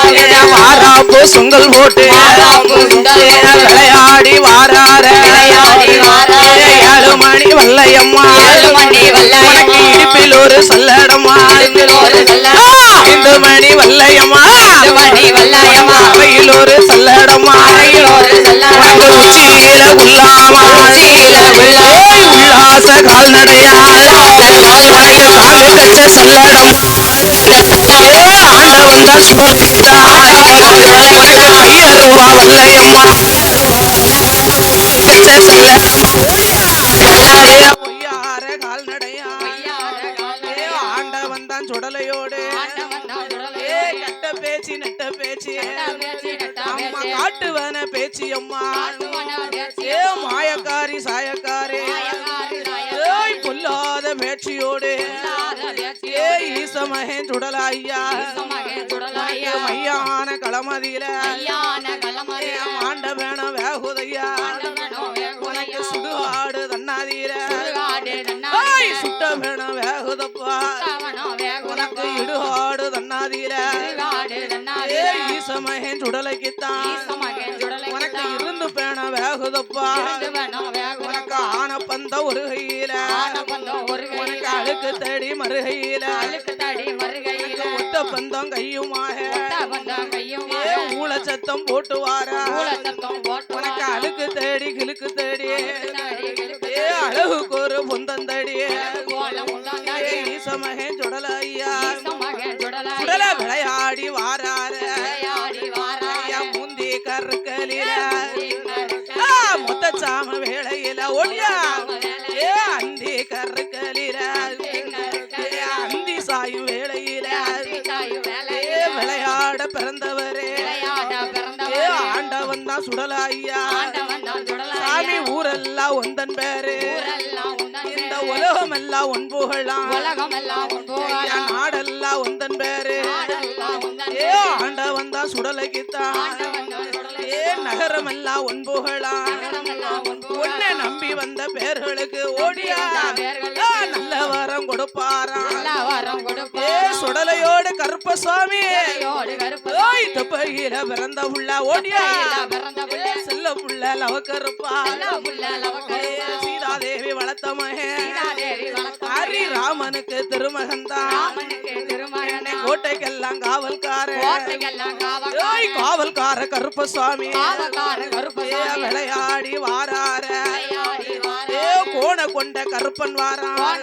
வாராப்பு சுங்கல் போட்டு. விளையாடி வாரார. ஏழு மணி வல்லையம்மா ஏழு மணி வல்லையம்மா. உனக்கு இடுப்பில் ஒரு சல்லடமா. ஐந்து மணி வல்லையம்மா அவையில் ஒரு சல்லடமா. உனக்கு உச்சியில உள்ளாமா சுடலையோடு. ஏ, கெட்ட பேச்சு நெட்ட பேச்சு. அம்மா காட்டுவன பேச்சு அம்மா. ஏ மாயக்காரி சாயக்காரி. ஏய் பொல்லாத பேச்சியோடு. மகன் சுடலாய்யா மையான களமதியில. ஆண்ட வேணம் வேகுதையா. உனக்கு சுடுகாடு தன்னாதீர ஏய் சுட்ட வேணம் வேகுதப்பா. உனக்கு இடுகாடு தன்னாதீர ஏ ஈச மகன் சுடலைக்குத்தான். உனக்கு இருந்து பேண வேகுதப்பா உனக்கு ஆன பந்த ஒரு கையில உனக்கு அழுக்கு தேடி மறுகையில. ஒத்த பந்தம் கையுமாக. ஊழ சத்தம் போட்டு வாரா உனக்கு அழுக்கு தேடி கிழுக்கு தேடி. அழகுக்கு ஒரு பொந்தம் தேடி ஏ ஈசமகன் சுடல ஒடியா ஏ அந்தி கருக்கலில அந்தி சாயும் வேளையில. ஏ விளையாட பிறந்தவரே. ஏ ஆண்டவன் தான் சுடல ஐயா சாமி ஊரெல்லாம் ஒந்தன் பேரு. இந்த உலகம் எல்லாம் ஒன் புகழாம். நாடெல்லாம் ஒந்தன் பேரு. ஏ ஆண்டவன் தான் சுடலைக்குத்தான். ஏ நகரம் எல்லாம் ஒன் புகழாம் உன்னை நம்பி வந்த பேர்களுக்கு ஓடியா. நல்ல வரம் கொடுப்பாராம் ஏ சுடலையோடு கருப்பசாமி ஓய் தொப்பையில பிறந்த புள்ள ஓடியா. செல்ல புள்ள லவக்கருப்பா. ஏ, சீதாதேவி வளர்த்த மகன் ஹரி ராமனுக்கு திருமகன்தான். என்னை கோட்டைக்கெல்லாம் காவல்கார. ஓய் காவல்கார. கருப்பசாமி. ஏ விளையாடி வாரார. கோண கொண்ட கருப்பன் வாரான்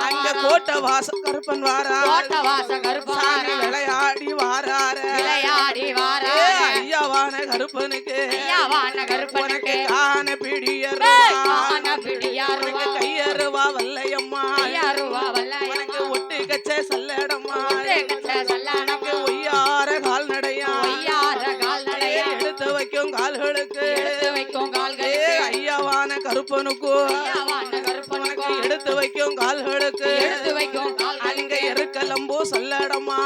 அங்க கோட்டை வாச கருப்பன் வாரான் சாமி விளையாடி வாரார. விளையாடி வாரா ஐயாவான கருப்பனுக்கு. ஐயாவான கருப்பனுக்கு. காண பிடியர் காண உனக்கு கையருவா வல்லையம்மா. ஐயாருவா வல்லையம்மா. ஒட்டு கச்ச வைக்கும் கால்களுக்கு. எடுத்து வைக்கும் கால்களுக்கு. ஐயாவான கருப்பனுக்கு. கருப்பனுக்கு. எடுத்து வைக்கும் கால்களுக்கு. எடுத்து வைக்கும் அங்க இருக்கலம்போ சல்லடமா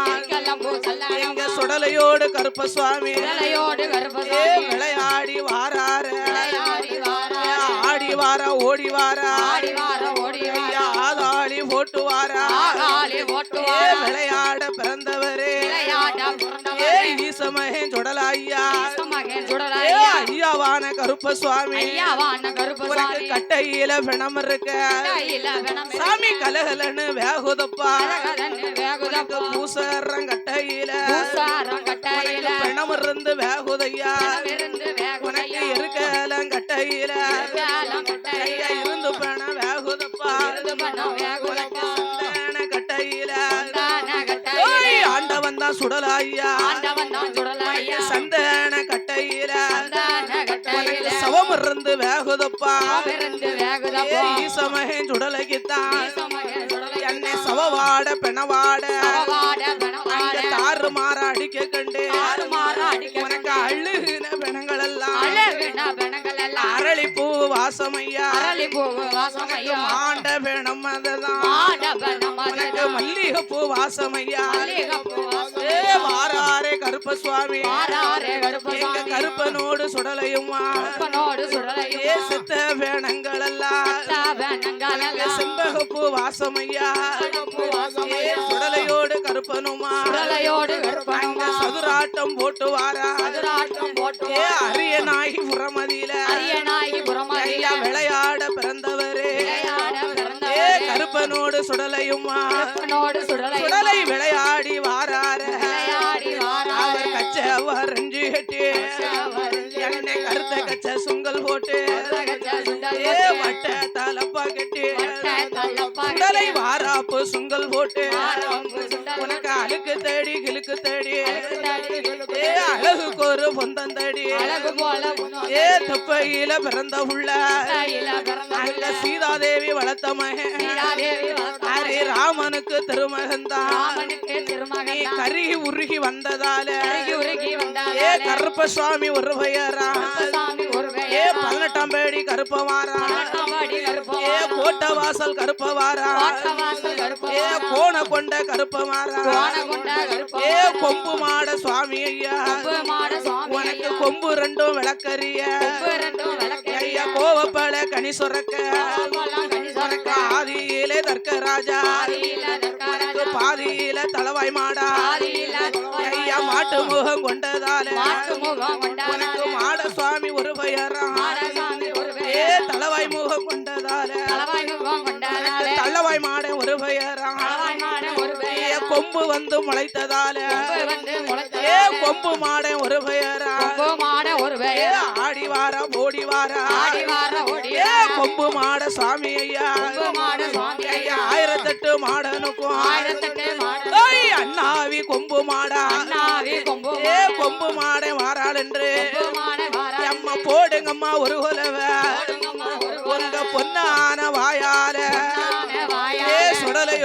எங்க சுடலையோடு ஏ கருப்பசாமி விளையாடி வாரார. ஆடி வாரா ஓடி வாரா. ஆடி வார ஓடி ஆகாலி ஓட்டு வாரா விளையாட ஈசமகன் சுடல ஐயா மகன் ஏ சுடலையா ஐயாவான கருப்பசுவாமி ஐயாவான உனக்கு கட்டையில பிணம் இருக்க. சாமி கலகலன்னு வேகுதப்பா. கட்டையில. பூசாரம் கட்டையில. பிணம் இருந்து வேகுதையா. உனக்கு. இருக்கலம் கட்டையில. இருந்து பிணம் வேகுதப்பா. தான் சுடலையா. சந்தான கட்டையில சவம் இருந்து வேகுதப்பா. ஈசமகன் சுடலையா. என்னை சவவாட பெணவாட. தாறு மாற அடிக்க கண்டு உனக்கு அழுகின பெணங்கள் எல்லாம் அரளிப்பூ வாசமையா அரளி பூவு வாசமையா. மாண்ட பெணம் அதுதான் அதுதான். மல்லிகைப்பூ வாசமையா? வாராரே கருப்பசுவாமி. வாராரே எங்க. கருப்பனோடு சுடலையுமா ஏ செத்த வேணங்கள் எல்லாம் செம்பகப்பூ வாசமையா? சுடலையோடு கருப்பனுமா? அங்க சதுராட்டம் போட்டு வாரா ஏ அரிய நாயகி புறமதியில ஐயா விளையாட பிறந்தவரே. கருப்பனோடு சுடலையுமா? சுடலை விளையாடி வாரார. அவர் கச்ச வரைஞ்சு கட்டி. என்னை கருத்த கச்ச சுங்கல் போட்டு. ஏ வட்ட தலப்பா கட்டி. சுடலை வாராப்பு சுங்கல் போட்டு. உனக்கு அழுக்கு தேடி கிழுக்கு தேடி. அழகுக்கு ஒரு பொந்தம் தேடி அழகு போல புன்னோடு ஏ தப்பையில பிறந்த உள்ள அங்க சீதாதேவி வளர்த்த மகன் அரே ராமனுக்கு திருமகன்தான். கருகி உருகி வந்ததால. ஏ கருப்ப சுவாமி ஒரு பெயரா ஏ பதினெட்டாம் பேடி கருப்பவாரா. ஏ கோட்ட வாசல் கருப்பவாரா. ஏ கோண கொண்ட கருப்பவாரா. ஏ கொம்பு மாட சுவாமி ஐயா. ரெண்டும் விளக்கறிய. ஐயா கோவப்பட கனி சுரக்க. ஆதியிலே தர்க்க ராஜா. பாதியில தளவாய் மாடா. ஐயா மாட்டு முகம் கொண்டதால கொம்பு வந்து முளைத்ததால ஏ. கொம்பு மாட ஒரு பெயரா மாட ஒரு ஏ பெயர். ஆடி வாரா ஓடி வாரா ஆடி வார ஓடி ஏ கொம்பு மாட சாமி ஐயா மாட சுவாமி ஐயா. ஆயிரத்தெட்டு மாடனுக்கும் ஆயிரத்தெட்டு மாட அண்ணாவி கொம்பு மாடா அண்ணாவி கொம்பு ஏ. கொம்பு மாட வாராள் என்று. அம்மா போடுங்கம்மா ஒரு ஒரு உங்க பொன்னான வாயாலே.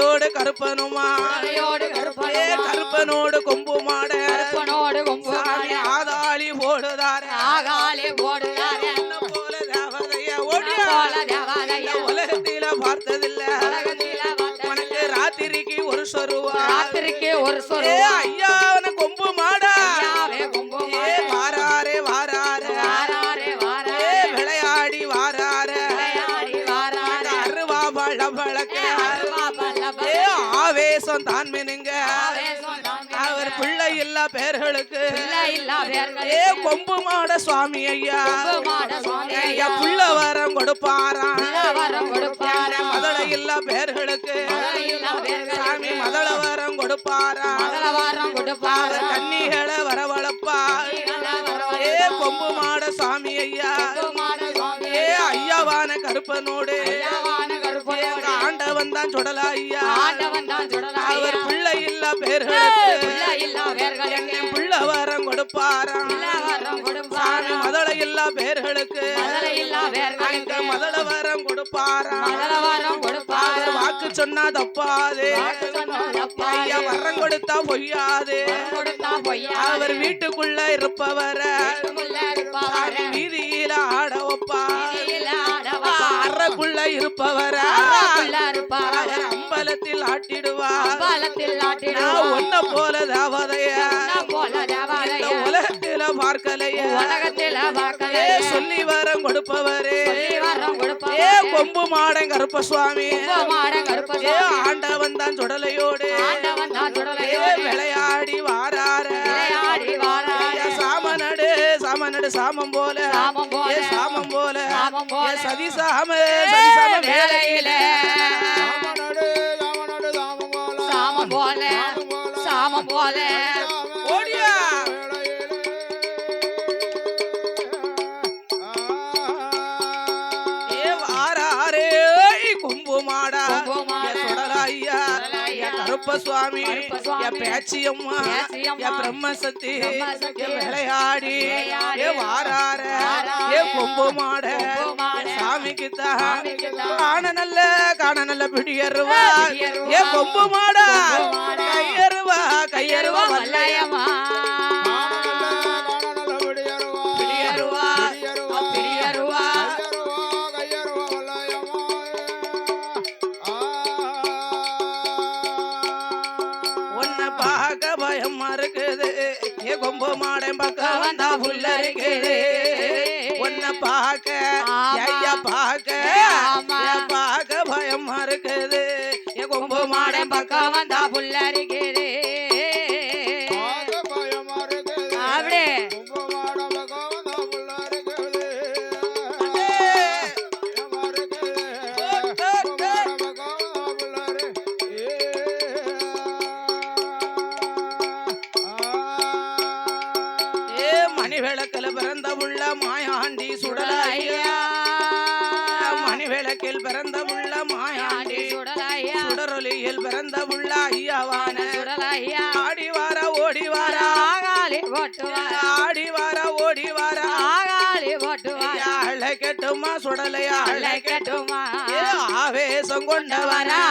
சுடலையோடு கருப்பனுமா தலையோடு ஏ கருப்பனுமா. கருப்பனோடு கொம்பு மாட கருப்பனோடு கொம்பு மாட. ஆதாளி போடுதார ஆகாலே. போல தேவதைய உன்னை ஓடியா போல தேவாலய உலகத்தில பார்த்ததில்ல உலகத்தில பார்த்ததில்ல. உனக்கு ராத்திரிக்கு ஒரு சொருவா ராத்திரிக்கு ஒரு ஏ சொரு ஐயா ஆவேசம் தான் மினுங்க. அவர் பிள்ளை இல்லா பேர்களுக்கு. ஏ கொம்பு மாட சுவாமி ஐயா ஐயா. புள்ள வரம் கொடுப்பாராம். மதள இல்லா பேர்களுக்கு. சாமி மதள வரம் கொடுப்பாரா அவர். கன்னிகளை வரவழைப்பா. ஏ கொம்பு மாட ஐயா சுவாமி ஏ ஐயா. கருப்பனோடு ஐயாவான கருப்பனோடு. தான் சுடலா ஐயா ஆண்டவன் தான் சுடலையா. அவர் பிள்ளை இல்லா பேர்களுக்கு பிள்ளை இல்லா பேர்களுக்கு. என் புள்ள வரம் கொடுப்பாராம் பிள்ளை வரம் சாமி கொடுப்பாராம். மதள இல்லா பேர்களுக்கு மதள இல்லா பேர்களுக்கு. மதள வரம் கொடுப்பாராம் மகள வாரம் கொடுப்பாராம். வாக்கு சொன்னா தப்பாது வாக்கு சொன்னால் தப்பாது. ஐயா வரம் கொடுத்தா பொய்யாது கொடுத்தா பொய்யாது. அவர் வீட்டுக்குள்ள இருப்பவர. வீதியில ஆட வைப்பார். அறக்குள்ள இருப்பவர அறைக்குள்ள இருப்பவரே. அவர் அம்பலத்தில் ஆட்டிடுவா அம்பலத்தில் நான் ஆட்டிடுவார். ஒன்ன போல தேவதைய போல தேவாலய. உலகத்தில பார்க்கலைய உலகத்தில பார்க்கலையே. சொல்லி வரம் கொடுப்பவரே வரம் கொடுப்பவரே. கொம்பு மாடன் கருப்ப சுவாமி கொம்பு மாட ஏ கருப்பசாமி. ஆண்டவன் தான் சுடலையோடு ஆண்டவன் தான் சுடலையோடு. விளையாடி வாரார விளையாடி வாராரே. சாமநடு சாமநடு சாமம் போல சாமம் போல. சாமம் போல சாமம் போல. ஏ சதி சாம சதி சாம வேலையிலே. கருப்ப சுவாமி. ஏ பேச்சியம்மா. ஏ பிரம்மசக்தி. ஏ விளையாடி. ஏ வாரார. ஏ கொம்பு மாட சாமிக்கு. காண நல்ல காண நல்ல பிடியருவா. ஏ கொம்பு மாடா கையருவா கையருவா வல்லையம்மா பார்க்க பயமா இருக்குது ஏ கொம்பு மாடன் பக்கம் வந்தா புல்ல இருக்குது உன்னை பார்க்க. ஐயா பார்க்க மணி விளக்கில் பிறந்த உள்ள மாயாண்டி. சுடலையா. சுடரொலியில் பிறந்த உள்ள ஐயாவான. சுடலையா. ஆடி வார ஓடி வாரா. ஆடி வார ஓடி வாரா. அழை கெட்டுமா சுடலையா அழை அழைக்கட்டுமா ஆவேசம் கொண்டவனா.